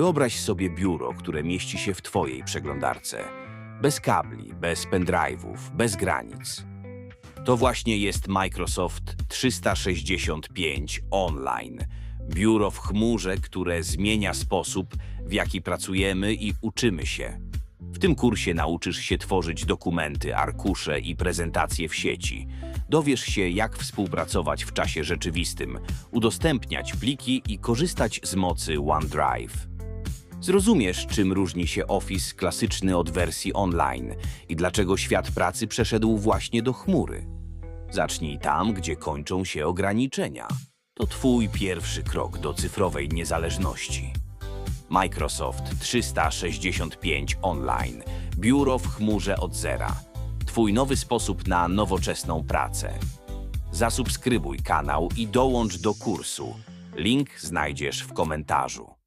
Wyobraź sobie biuro, które mieści się w Twojej przeglądarce. Bez kabli, bez pendrive'ów, bez granic. To właśnie jest Microsoft 365 Online. Biuro w chmurze, które zmienia sposób, w jaki pracujemy i uczymy się. W tym kursie nauczysz się tworzyć dokumenty, arkusze i prezentacje w sieci. Dowiesz się, jak współpracować w czasie rzeczywistym, udostępniać pliki i korzystać z mocy OneDrive. Zrozumiesz, czym różni się Office klasyczny od wersji online i dlaczego świat pracy przeszedł właśnie do chmury. Zacznij tam, gdzie kończą się ograniczenia. To Twój pierwszy krok do cyfrowej niezależności. Microsoft 365 Online. Biuro w chmurze od zera. Twój nowy sposób na nowoczesną pracę. Zasubskrybuj kanał i dołącz do kursu. Link znajdziesz w komentarzu.